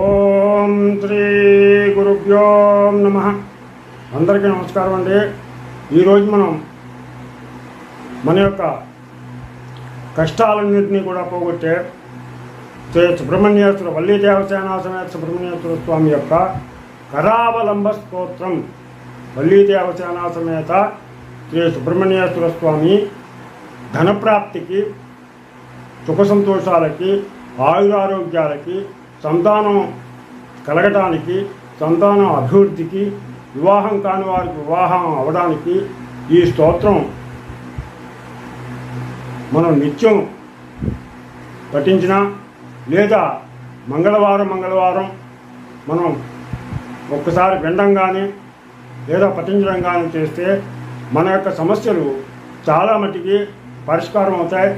ఓం శ్రీ గురుభ్యో నమ. అందరికీ నమస్కారం అండి. ఈరోజు మనం మన యొక్క కష్టాలన్నింటినీ కూడా పోగొట్టే శ్రీ సుబ్రహ్మణ్యేశ్వర వల్లి దేవసేనా సమేత సుబ్రహ్మణ్యేశ్వర స్వామి యొక్క కరావలంబ స్తోత్రం. వల్లి దేవసేనా సమేత శ్రీ సుబ్రహ్మణ్యేశ్వర స్వామి ధనప్రాప్తికి సుఖ సంతోషాలకి ఆయురారోగ్యాలకి సంతానం కలగటానికి సంతానం అభివృద్ధికి వివాహం కాని వారికి వివాహం అవడానికి ఈ స్తోత్రం మనం నిత్యం పఠించినా లేదా మంగళవారం మంగళవారం మనం ఒక్కసారి వినడం కానీ లేదా పఠించడం కానీ చేస్తే మన యొక్క సమస్యలు చాలా మటుకి పరిష్కారం అవుతాయి.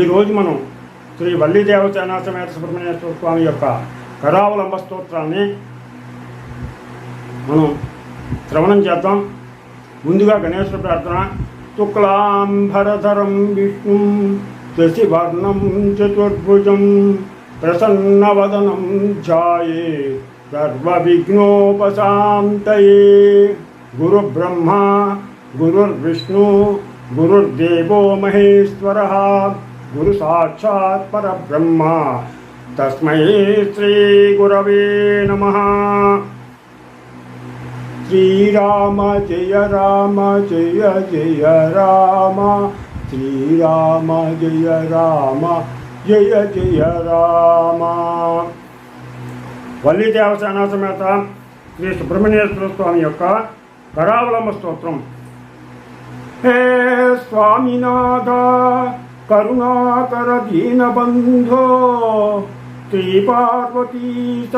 ఈరోజు మనం శ్రీ వల్లి దేవసేన సమేత సుబ్రహ్మణ్యేశ్వర స్వామి యొక్క కరావలంబ స్తోత్రాన్ని మనం శ్రవణం చేద్దాం ముందుగా గణేశ్వర ప్రార్థన శుక్లాంబరధరం విష్ణు శశివర్ణం చతుర్భుజం ప్రసన్నవదనం ధ్యాయే సర్వవిఘ్నోపశాంతయే గురుబ్రహ్మ గురుర్విష్ణు గురుర్దేవో మహేశ్వర గురు సాక్షాత్ పరబ్రహ్మ తస్మై శ్రీ గురవే నమ శ్రీరామ జయ రామ జయ జయ రామ శ్రీరామ జయ రామ జయ జయ రామ వల్లి దేవసేన సమేత శ్రీ సుబ్రహ్మణ్యేశ్వర స్వామి యొక్క కరావలంబ స్తోత్రం హే స్వామినాథ करुणाकर दीनबन्धो श्रीपार्वतीश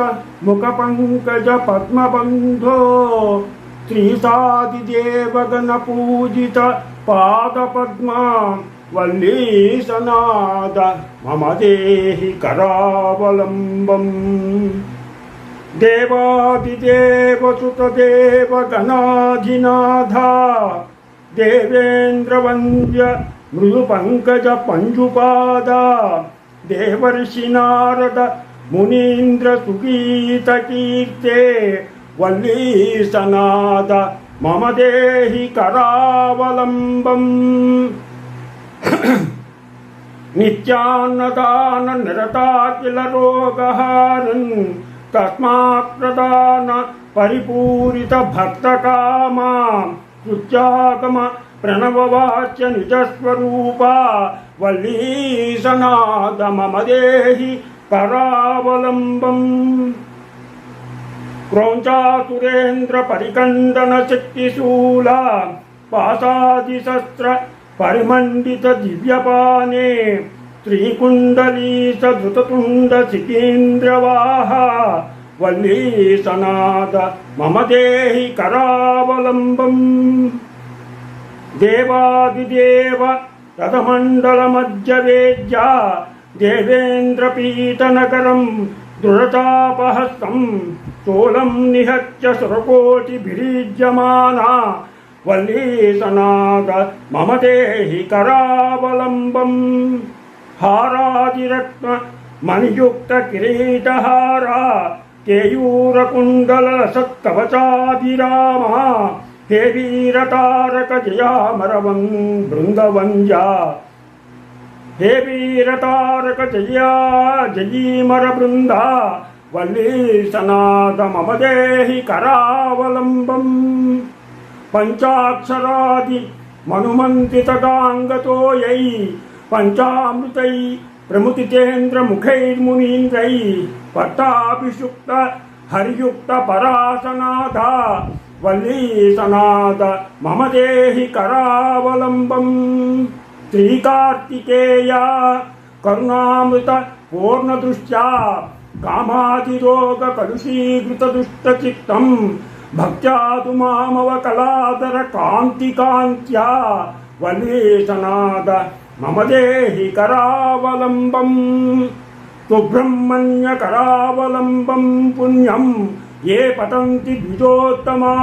पूजित पाद त्रिसादिदेवगणपूजित पादपद्मा वल्लीसनाद मम देहि करावलम्बम्। देवादिदेवसुतदेवगणाधिनाथा देवेन्द्रवन्द्य కరావలంబం మృదు పంకజ పంజుపాద దేవర్షి నారద మునీంద్ర సుగీత కీర్తే వల్లీ సనాద మమ దేహి కరావలంబం. నిత్యాన్నదాన నిరతాకిల రోగహారన్ తస్మాత్ ప్రదాన పరిపూరిత భక్తకామా కృత్యాగమ ప్రణవవాచ్య నిజస్వరూప వల్లీసనాద మమ దేహి కరావలంబం క్రౌంచాసురేంద్ర పరికందన శక్తిశూల పాసాదిశస్త్ర పరిమండిత దివ్యపానే శ్రీకుండలీ సధృతతుండ సికేంద్రవాహ వల్లీసనాద మమ దేహి కరావలంబం. దేవాదిదేవ రథమండల రథమండలమధ్యవేద్య దేవేంద్రపీతనగరం దృఢతాపహస్తం స్థూలం నిహత్య సురకోటిభిరీజ్యమానా వల్లీసనాగ మమదేహి కరావలంబం. హారాదిరత్న మణియుక్త కిరీటహారా. కేయూరకుండల సత్కవచాభిరామ హే వీరతారక జయామరవం బృందవంజా హే వీరతారక జయా జయీమర బృంద వల్లీసనాద మమ దేహి కరావలంబం. పంచాక్షరాది మనుమంతితగాంగతోయై పంచామృతై ప్రముతిచేంద్రముఖైర్మునీంద్రై పట్టాభిషుక్త హరియుక్త పరాసనాథ వల్లీసనాథ మమ దేహి కరావలంబం శ్రీకార్తికేయ కరుణామృత పూర్ణదృష్ట్యా కామాదిరోగ కలుషీకృత దుష్టచిత్తం భక్త్యాదు మామవ కళాదర కాంతి కాంత్యా వలీసనాద మమ దేహి కరావలంబం సుబ్రహ్మణ్య కరావలంబం పుణ్యం ఏ పతంతి ద్విజోత్తమా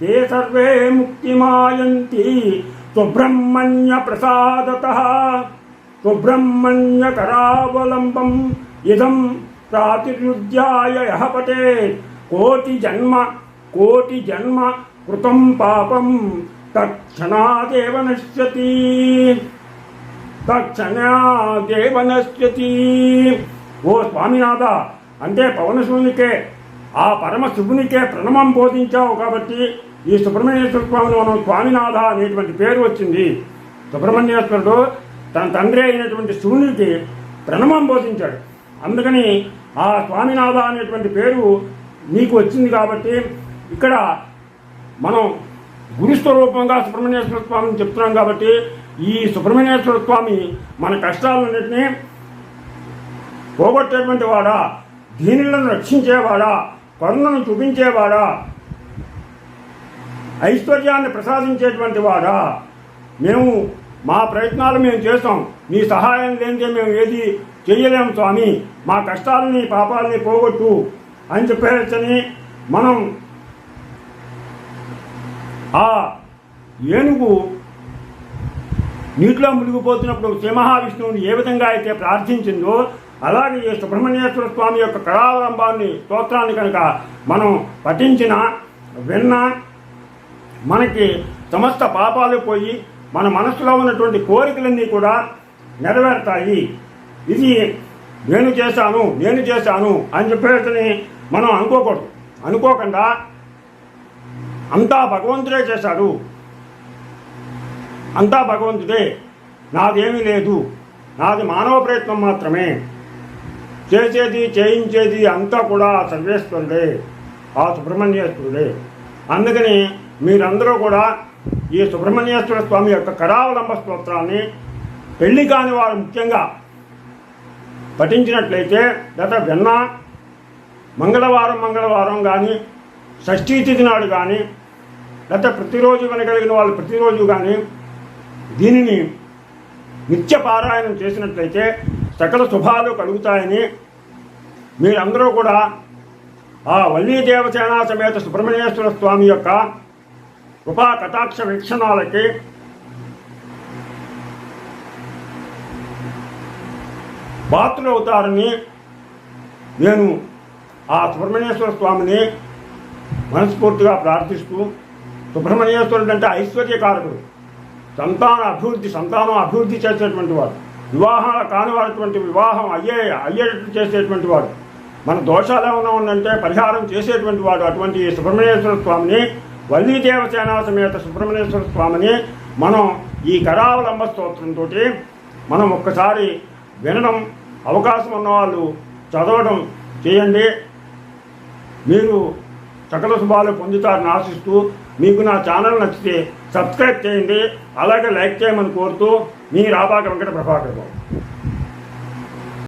ते सर्वे मुक्तिमायन्ति त्वब्रह्मण्य प्रसादतः त्वब्रह्मण्यकरावलम्बम् इदं प्रातिरुद्याय यः पठेत् कोटिजन्म कोटिजन्म कृतं पापं तत्क्षणादेव नश्यति తక్షణాదేవ నశ్యతి ఓ స్వామినాథ అంటే పవనశివునికే ఆ పరమ శివునికే ప్రణమం బోధించావు కాబట్టి ఈ సుబ్రహ్మణ్యేశ్వర స్వామిని మనం స్వామినాథ అనేటువంటి పేరు వచ్చింది. సుబ్రహ్మణ్యేశ్వరుడు తన తండ్రి అయినటువంటి శివునికి ప్రణమం బోధించాడు. అందుకని ఆ స్వామినాథ అనేటువంటి పేరు నీకు వచ్చింది కాబట్టి ఇక్కడ మనం గురుస్వరూపంగా సుబ్రహ్మణ్యేశ్వర స్వామిని చెప్తున్నాం కాబట్టి ఈ సుబ్రహ్మణ్యేశ్వర స్వామి మన కష్టాలన్నింటినీ పోగొట్టేటువంటి వాడా దీనిలను రక్షించేవాడా కరుణను చూపించేవాడా? ఐశ్వర్యాన్ని ప్రసాదించేటువంటి వాడా మేము మా ప్రయత్నాలు మేము చేస్తాం మీ సహాయం లేనిదే మేము ఏది చేయలేము స్వామి. మా కష్టాలని పాపాలని పోగొట్టు అని చెప్పేసని మనం ఆ ఏనుగు నీటిలో మునిగిపోతున్నప్పుడు శ్రీ మహావిష్ణువుని ఏ విధంగా అయితే ప్రార్థించిందో అలాగే ఈ సుబ్రహ్మణ్యేశ్వర స్వామి యొక్క కళావలంబాన్ని స్తోత్రాన్ని కనుక మనం పఠించిన విన్నా మనకి సమస్త పాపాలు పోయి మన మనసులో ఉన్నటువంటి కోరికలన్నీ కూడా నెరవేరుతాయి. ఇది నేను చేశాను నేను చేశాను అని చెప్పేసి మనం అనుకోకూడదు. అనుకోకుండా అంతా భగవంతుడే చేశాడు. అంతా భగవంతుడే. నాదేమీ లేదు. నాది మానవ ప్రయత్నం మాత్రమే. చేసేది చేయించేది అంతా కూడా ఆ సర్వేశ్వరుడే ఆ సుబ్రహ్మణ్యేశ్వరుడే. అందుకని మీరందరూ కూడా ఈ సుబ్రహ్మణ్యేశ్వర స్వామి యొక్క కరావలంబ స్తోత్రాన్ని పెళ్ళి కాని వారు ముఖ్యంగా పఠించినట్లయితే గత విన్న మంగళవారం మంగళవారం కానీ షష్ఠీ తిథి నాడు కానీ లేకపోతే ప్రతిరోజు వినగలిగిన వాళ్ళు ప్రతిరోజు కానీ దీనిని నిత్య పారాయణం చేసినట్లయితే సకల శుభాలు కలుగుతాయని మీరందరూ కూడా ఆ వల్లీ దేవసేనా సమేత సుబ్రహ్మణ్యేశ్వర స్వామి యొక్క కృపా కటాక్ష వీక్షణాలకి పాత్రలు నేను ఆ సుబ్రహ్మణ్యేశ్వర స్వామిని మనస్ఫూర్తిగా ప్రార్థిస్తూ సుబ్రహ్మణ్యేశ్వరుడు అంటే ఐశ్వర్యకారకుడు. సంతాన అభివృద్ధి సంతానం అభివృద్ధి చేసేటువంటి వాడు. వివాహం కాని వాడిటువంటి వివాహం అయ్యే అయ్యేటట్టు చేసేటువంటి వాడు. మన దోషాలు ఏమైనా ఉందంటే పరిహారం చేసేటువంటి వాడు అటువంటి సుబ్రహ్మణ్యేశ్వర స్వామిని వల్లీ దేవసేనా సమేత సుబ్రహ్మణ్యేశ్వర స్వామిని మనం ఈ కరావలంబ స్తోత్రంతో మనం ఒక్కసారి వినడం అవకాశం ఉన్నవాళ్ళు చదవడం చేయండి. మీరు సకల శుభాలు పొందుతారని ఆశిస్తూ మీకు నా ఛానల్ నచ్చితే సబ్స్క్రైబ్ చేయండి అలాగే లైక్ చేయమని కోరుతూ మీ రాబాక వెంకట ప్రభాకర్